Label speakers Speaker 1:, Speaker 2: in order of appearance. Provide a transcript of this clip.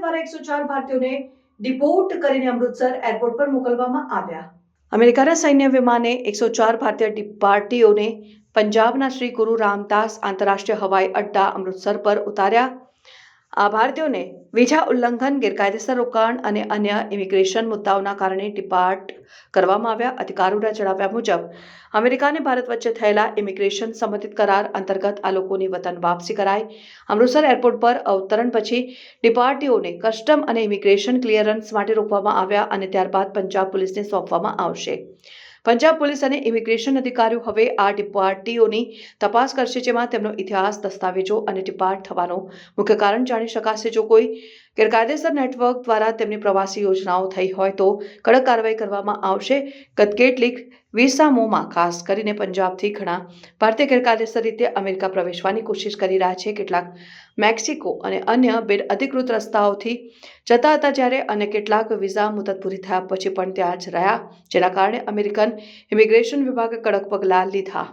Speaker 1: દ્વારા એકસો ચાર ભારતીયોને ડિપોર્ટ કરીને અમૃતસર એરપોર્ટ પર મોકલવામાં આવ્યા. અમેરિકાના સૈન્ય વિમાને એકસો ચાર ભારતીય ડિપાર્ટીઓને પંજાબના શ્રી ગુરુ રામદાસ આંતરરાષ્ટ્રીય હવાઈ અડ્ડા અમૃતસર પર ઉતાર્યા. આ ભારતીયોને વિઝા ઉલ્લંઘન, ગેરકાયદેસર રોકાણ અને અન્ય ઇમિગ્રેશન મુદ્દાઓના કારણે ડિપાર્ટ કરવામાં આવ્યા. અધિકારીઓના જણાવ્યા મુજબ, અમેરિકા અને ભારત વચ્ચે થયેલા ઇમિગ્રેશન સંબંધિત કરાર અંતર્ગત આ લોકોની વતન વાપસી કરાઈ. અમૃતસર એરપોર્ટ પર અવતરણ પછી ડિપાર્ટીઓને કસ્ટમ અને ઇમિગ્રેશન ક્લિયરન્સ માટે રોકવામાં આવ્યા અને ત્યારબાદ પંજાબ પોલીસને સોંપવામાં આવશે. પંજાબ પોલીસ અને ઇમિગ્રેશન અધિકારીઓ હવે આ ડિપાર્ટીઓની તપાસ કરશે, જેમાં તેમનો ઇતિહાસ, દસ્તાવેજો અને ડિપાર્ટ થવાનો મુખ્ય કારણ જાણી શકાશે. જો કોઈ ગેરકાયદેસર નેટવર્ક દ્વારા તેમની પ્રવાસી યોજનાઓ થઈ હોય તો કડક કાર્યવાહી કરવામાં આવશે. ગત કેટલીક વિસામોમાં ખાસ કરીને પંજાબથી ઘણા ભારતીય ગેરકાયદેસર રીતે અમેરિકા પ્રવેશવાની કોશિશ કરી રહ્યા છે. કેટલાક મેક્સિકો અને અન્ય બે અધિકૃત રસ્તાઓથી જતા હતા જ્યારે અને કેટલાક વિઝા મુદત પૂરી થયા પછી પણ ત્યાં જ રહ્યા, જેના કારણે અમેરિકન ઇમિગ્રેશન વિભાગે કડક પગલાં લીધા.